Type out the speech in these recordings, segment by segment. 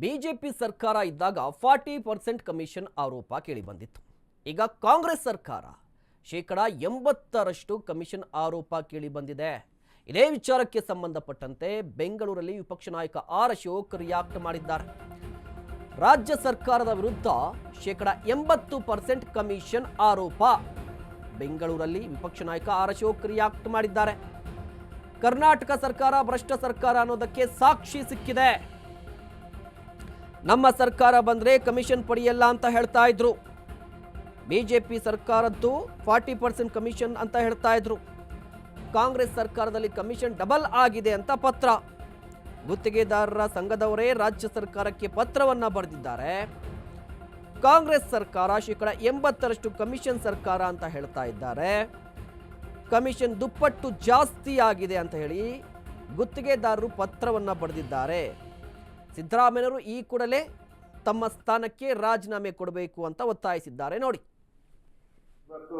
BJP ಸರ್ಕಾರ ಇದ್ದಾಗ forty percent commission ಆರೋಪ ಕೇಳಿಬಂದಿತ್ತು. ಈಗ ಕಾಂಗ್ರೆಸ್ ಸರ್ಕಾರ ಶೇಕಡ ಎಂಬತ್ತರಷ್ಟು ಕಮಿಷನ್ ಆರೋಪ ಕೇಳಿಬಂದಿದೆ. ಇದೇ ವಿಚಾರಕ್ಕೆ ಸಂಬಂಧಪಟ್ಟಂತೆ ಬೆಂಗಳೂರಲ್ಲಿ ವಿಪಕ್ಷ ನಾಯಕ ಆರ್ ಅಶೋಕ್ ರಿಯಾಕ್ಟ್ ಮಾಡಿದ್ದಾರೆ. ರಾಜ್ಯ ಸರ್ಕಾರದ ವಿರುದ್ಧ ಶೇಕಡ ಎಂಬತ್ತು ಪರ್ಸೆಂಟ್ ಕಮಿಷನ್ ಆರೋಪ ಬೆಂಗಳೂರಲ್ಲಿ ವಿಪಕ್ಷ ನಾಯಕ ಆರ್ ಅಶೋಕ್ ರಿಯಾಕ್ಟ್ ಮಾಡಿದ್ದಾರೆ. ಕರ್ನಾಟಕ ಸರ್ಕಾರ ಭ್ರಷ್ಟ ಸರ್ಕಾರ ಅನ್ನೋದಕ್ಕೆ ಸಾಕ್ಷಿ ಸಿಕ್ಕಿದೆ. ನಮ್ಮ ಸರ್ಕಾರ ಬಂದರೆ ಕಮಿಷನ್ ಪಡೆಯಲ್ಲ ಅಂತ ಹೇಳ್ತಾ ಇದ್ರು. ಬಿಜೆಪಿ ಸರ್ಕಾರದ್ದು ಫಾರ್ಟಿ ಪರ್ಸೆಂಟ್ ಕಮಿಷನ್ ಅಂತ ಹೇಳ್ತಾ ಇದ್ರು. ಕಾಂಗ್ರೆಸ್ ಸರ್ಕಾರದಲ್ಲಿ ಕಮಿಷನ್ ಡಬಲ್ ಆಗಿದೆ ಅಂತ ಪತ್ರ. ಗುತ್ತಿಗೆದಾರರ ಸಂಘದವರೇ ರಾಜ್ಯ ಸರ್ಕಾರಕ್ಕೆ ಪತ್ರವನ್ನ ಬರೆದಿದ್ದಾರೆ. ಕಾಂಗ್ರೆಸ್ ಸರ್ಕಾರ ಶೇಕಡ ಎಂಬತ್ತರಷ್ಟು ಕಮಿಷನ್ ಸರ್ಕಾರ ಅಂತ ಹೇಳ್ತಾ ಇದ್ದಾರೆ. ಕಮಿಷನ್ ದುಪ್ಪಟ್ಟು ಜಾಸ್ತಿ ಆಗಿದೆ ಅಂತ ಹೇಳಿ ಗುತ್ತಿಗೆದಾರರು ಪತ್ರವನ್ನ ಬರೆದಿದ್ದಾರೆ. ಸಿದ್ದರಾಮಯ್ಯನವರು ಈ ಕೂಡಲೇ ತಮ್ಮ ಸ್ಥಾನಕ್ಕೆ ರಾಜೀನಾಮೆ ಕೊಡಬೇಕು ಅಂತ ಒತ್ತಾಯಿಸಿದ್ದಾರೆ. ನೋಡಿ. ಇವತ್ತು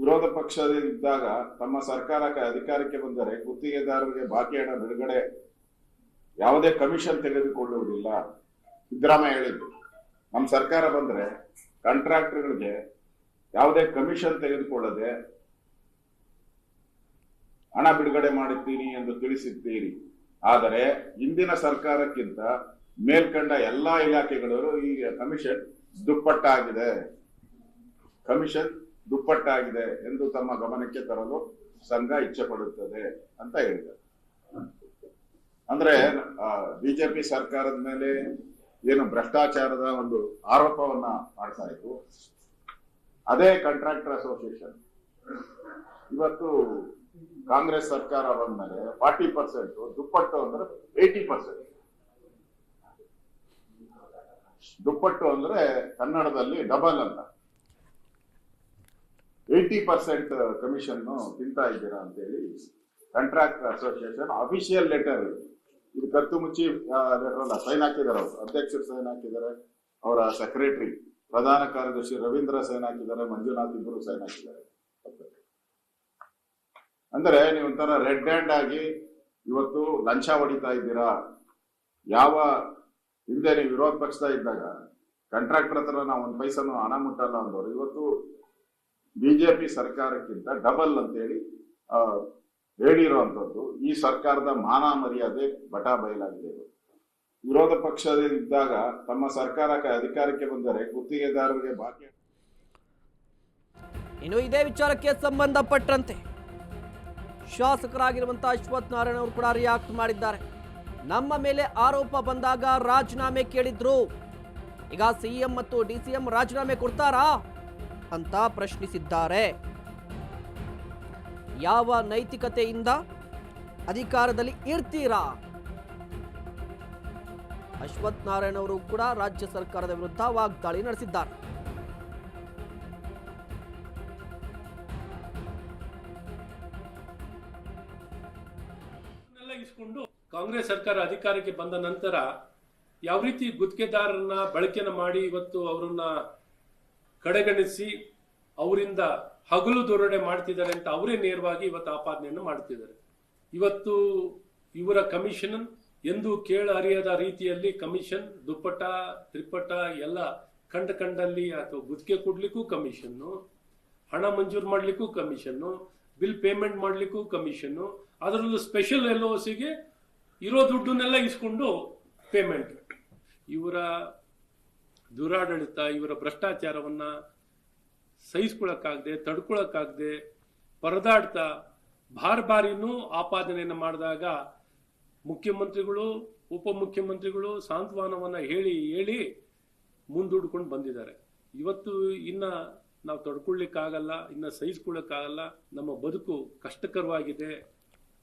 ವಿರೋಧ ಪಕ್ಷದಿದ್ದಾಗ ತಮ್ಮ ಸರ್ಕಾರ ಅಧಿಕಾರಕ್ಕೆ ಬಂದರೆ ಗುತ್ತಿಗೆದಾರರಿಗೆ ಬಾಕಿ ಹಣ ಬಿಡುಗಡೆ ಯಾವುದೇ ಕಮಿಷನ್ ತೆಗೆದುಕೊಳ್ಳುವುದಿಲ್ಲ. ಸಿದ್ದರಾಮಯ್ಯ ಹೇಳಿದ್ರು ನಮ್ಮ ಸರ್ಕಾರ ಬಂದ್ರೆ ಕಾಂಟ್ರಾಕ್ಟರ್ಗಳಿಗೆ ಯಾವುದೇ ಕಮಿಷನ್ ತೆಗೆದುಕೊಳ್ಳದೆ ಹಣ ಬಿಡುಗಡೆ ಮಾಡುತ್ತೀನಿ ಎಂದು ತಿಳಿಸಿದ್ದೀರಿ. ಆದರೆ ಇಂದಿನ ಸರ್ಕಾರಕ್ಕಿಂತ ಮೇಲ್ಕಂಡ ಎಲ್ಲಾ ಇಲಾಖೆಗಳವರು ಈಗ ಕಮಿಷನ್ ದುಪ್ಪಟ್ಟಾಗಿದೆ. ಕಮಿಷನ್ ದುಪ್ಪಟ್ಟಾಗಿದೆ ಎಂದು ತಮ್ಮ ಗಮನಕ್ಕೆ ತರಲು ಸಂಘ ಇಚ್ಛೆ ಪಡುತ್ತದೆ ಅಂತ ಹೇಳಿದರು ಅಂದ್ರೆ ಬಿಜೆಪಿ ಸರ್ಕಾರದ ಮೇಲೆ ಏನು ಭ್ರಷ್ಟಾಚಾರದ ಒಂದು ಆರೋಪವನ್ನ ಮಾಡ್ತಾ ಇದ್ರು. ಅದೇ ಕಾಂಟ್ರಾಕ್ಟರ್ ಅಸೋಸಿಯೇಷನ್ ಇವತ್ತು ಕಾಂಗ್ರೆಸ್ ಸರ್ಕಾರ ಬಂದ ಮೇಲೆ ಫಾರ್ಟಿ ಪರ್ಸೆಂಟ್, ದುಪ್ಪಟ್ಟು ಅಂದ್ರೆ ಏಯ್ಟಿ ಪರ್ಸೆಂಟ್. ದುಪ್ಪಟ್ಟು ಅಂದ್ರೆ ಕನ್ನಡದಲ್ಲಿ ಡಬಲ್ ಅಂತ. ಏಯ್ಟಿ ಪರ್ಸೆಂಟ್ ಕಮಿಷನ್ ತಿಂತಾ ಇದ್ದೀರಾ ಅಂತ ಹೇಳಿ ಕಾಂಟ್ರಾಕ್ಟ್ ಅಸೋಸಿಯೇಷನ್ ಅಫಿಷಿಯಲ್ ಲೆಟರ್ ಇದು ಕತ್ತು ಮುಚ್ಚಿ ಲೆಟರ್ ಸೈನ್ ಹಾಕಿದ್ದಾರೆ ಅವರು. ಅಧ್ಯಕ್ಷರು ಸೈನ್ ಹಾಕಿದ್ದಾರೆ, ಅವರ ಸೆಕ್ರೆಟರಿ ಪ್ರಧಾನ ಕಾರ್ಯದರ್ಶಿ ರವೀಂದ್ರ ಸೈನ್ ಹಾಕಿದ್ದಾರೆ, ಮಂಜುನಾಥ್ ಇಬ್ಬರು ಸೈನ್ ಹಾಕಿದ್ದಾರೆ. ಅಂದ್ರೆ ನೀವು ಒಂಥರ ರೆಡ್ ಹ್ಯಾಂಡ್ ಆಗಿ ಇವತ್ತು ಲಂಚ ಹೊಡಿತಾ ಇದ್ದೀರಾ? ಯಾವ ಹಿಂದೆ ನೀವು ವಿರೋಧ ಪಕ್ಷದ ಇದ್ದಾಗ ಕಾಂಟ್ರಾಕ್ಟರ್ ಹತ್ರ ನಾವು ಒಂದು ಪೈಸನು ಹಣ ಮುಟ್ಟಲ್ಲ ಅಂದವರು. ಇವತ್ತು ಬಿಜೆಪಿ ಸರ್ಕಾರಕ್ಕಿಂತ ಡಬಲ್ ಅಂತೇಳಿ ಆ, ಹೇಳಿರುವಂತದ್ದು ಈ ಸರ್ಕಾರದ ಮಾನ ಮರ್ಯಾದೆ ಬಟಾ ಬಯಲಾಗಿದೆ. ವಿರೋಧ ಪಕ್ಷದಿದ್ದಾಗ ತಮ್ಮ ಸರ್ಕಾರಕ್ಕೆ ಅಧಿಕಾರಕ್ಕೆ ಬಂದರೆ ಗುತ್ತಿಗೆದಾರರಿಗೆ ಬಾಕಿ ಇನ್ನು ಇದೇ ವಿಚಾರಕ್ಕೆ ಸಂಬಂಧಪಟ್ಟಂತೆ ಶಾಸಕರಾಗಿರುವಂತಹ ಅಶ್ವಥ್ ನಾರಾಯಣ ಅವರು ಕೂಡ ರಿಯಾಕ್ಟ್ ಮಾಡಿದ್ದಾರೆ. ನಮ್ಮ ಮೇಲೆ ಆರೋಪ ಬಂದಾಗ ರಾಜೀನಾಮೆ ಕೇಳಿದ್ರು. ಈಗ ಸಿಎಂ ಮತ್ತು ಡಿ ಸಿ ಎಂ ರಾಜೀನಾಮೆ ಕೊಡ್ತಾರಾ ಅಂತ ಪ್ರಶ್ನಿಸಿದ್ದಾರೆ. ಯಾವ ನೈತಿಕತೆಯಿಂದ ಅಧಿಕಾರದಲ್ಲಿ ಇರ್ತೀರಾ? ಅಶ್ವಥ್ ನಾರಾಯಣ ಅವರು ಕೂಡ ರಾಜ್ಯ ಸರ್ಕಾರದ ವಿರುದ್ಧ ವಾಗ್ದಾಳಿ ನಡೆಸಿದ್ದಾರೆ. ಕಾಂಗ್ರೆಸ್ ಸರ್ಕಾರ ಅಧಿಕಾರಕ್ಕೆ ಬಂದ ನಂತರ ಯಾವ ರೀತಿ ಗುತ್ತಿಗೆದಾರರನ್ನ ಬಳಕೆನ ಮಾಡಿ ಇವತ್ತು ಅವರನ್ನ ಕಡೆಗಣಿಸಿ ಅವರಿಂದ ಹಗಲು ದೊರಡೆ ಮಾಡ್ತಿದ್ದಾರೆ ಅಂತ ಅವರೇ ನೇರವಾಗಿ ಇವತ್ತು ಆಪಾದನೆಯನ್ನು ಮಾಡ್ತಿದ್ದಾರೆ. ಇವತ್ತು ಇವರ ಕಮಿಷನ್ ಎಂದು ಕೇಳ ಅರಿಯದ ರೀತಿಯಲ್ಲಿ ಕಮಿಷನ್ ದುಪ್ಪಟ ತ್ರಿಪಟ ಎಲ್ಲ ಕಂಡ ಕಂಡಲ್ಲಿ ಅಥವಾ ಗುತ್ತಿಗೆ ಕೊಡ್ಲಿಕ್ಕೂ ಕಮಿಷನ್ನು, ಹಣ ಮಂಜೂರು ಮಾಡ್ಲಿಕ್ಕೂ ಕಮಿಷನ್ನು, ಬಿಲ್ ಪೇಮೆಂಟ್ ಮಾಡ್ಲಿಕ್ಕೂ ಕಮಿಷನ್ನು, ಅದರಲ್ಲೂ ಸ್ಪೆಷಲ್ ಎಲ್ ಇರೋ ದುಡ್ಡನ್ನೆಲ್ಲ ಇಸ್ಕೊಂಡು ಪೇಮೆಂಟ್ ಇವರ ದುರಾಡಳಿತ, ಇವರ ಭ್ರಷ್ಟಾಚಾರವನ್ನ ಸಹಿಸ್ಕೊಳಕ್ಕಾಗದೆ ತಡ್ಕೊಳಕ್ಕಾಗದೆ, ಪರದಾಡ್ತಾ ಬಾರ್ ಬಾರಿನೂ ಆಪಾದನೆಯನ್ನು ಮಾಡಿದಾಗ ಮುಖ್ಯಮಂತ್ರಿಗಳು, ಉಪಮುಖ್ಯಮಂತ್ರಿಗಳು ಸಾಂತ್ವನವನ್ನು ಹೇಳಿ ಹೇಳಿ ಮುಂದೂಡ್ಕೊಂಡು ಬಂದಿದ್ದಾರೆ. ಇವತ್ತು ಇನ್ನ ನಾವು ತಡ್ಕೊಳ್ಲಿಕ್ಕಾಗಲ್ಲ, ಇನ್ನ ಸಹಿಸ್ಕೊಳ್ಳೋಕ್ಕಾಗಲ್ಲ, ನಮ್ಮ ಬದುಕು ಕಷ್ಟಕರವಾಗಿದೆ,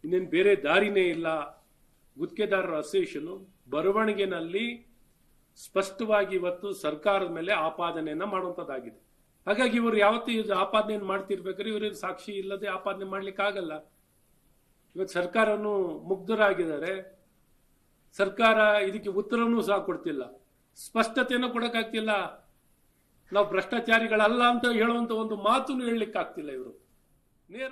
ಇನ್ನೇನು ಬೇರೆ ದಾರಿನೇ ಇಲ್ಲ. ಗುತ್ತಿಗೆದಾರರ ಅಸೋಸಿಯೇಷನ್ ಬರವಣಿಗೆನಲ್ಲಿ ಸ್ಪಷ್ಟವಾಗಿ ಇವತ್ತು ಸರ್ಕಾರದ ಮೇಲೆ ಆಪಾದನೆಯನ್ನ ಮಾಡುವಂತದ್ದಾಗಿದೆ ಹಾಗಾಗಿ ಇವರು ಯಾವತ್ತೂ ಇದು ಆಪಾದನೆಯನ್ನು ಮಾಡ್ತಿರ್ಬೇಕಾದ್ರೆ ಇವರೇನು ಸಾಕ್ಷಿ ಇಲ್ಲದೆ ಆಪಾದನೆ ಮಾಡ್ಲಿಕ್ಕೆ ಆಗಲ್ಲ ಇವತ್ತು ಸರ್ಕಾರನು ಮುಗ್ಧರಾಗಿದ್ದಾರೆ. ಸರ್ಕಾರ ಇದಕ್ಕೆ ಉತ್ತರನೂ ಸಹ ಕೊಡ್ತಿಲ್ಲ. ಸ್ಪಷ್ಟತೆಯನ್ನು ಕೊಡಕ್ಕಾಗ್ತಿಲ್ಲ. ನಾವು ಭ್ರಷ್ಟಾಚಾರಿಗಳಲ್ಲ ಅಂತ ಹೇಳುವಂತ ಒಂದು ಮಾತನ್ನು ಹೇಳಲಿಕ್ಕಾಗ್ತಿಲ್ಲ ಇವರು. ನೇರ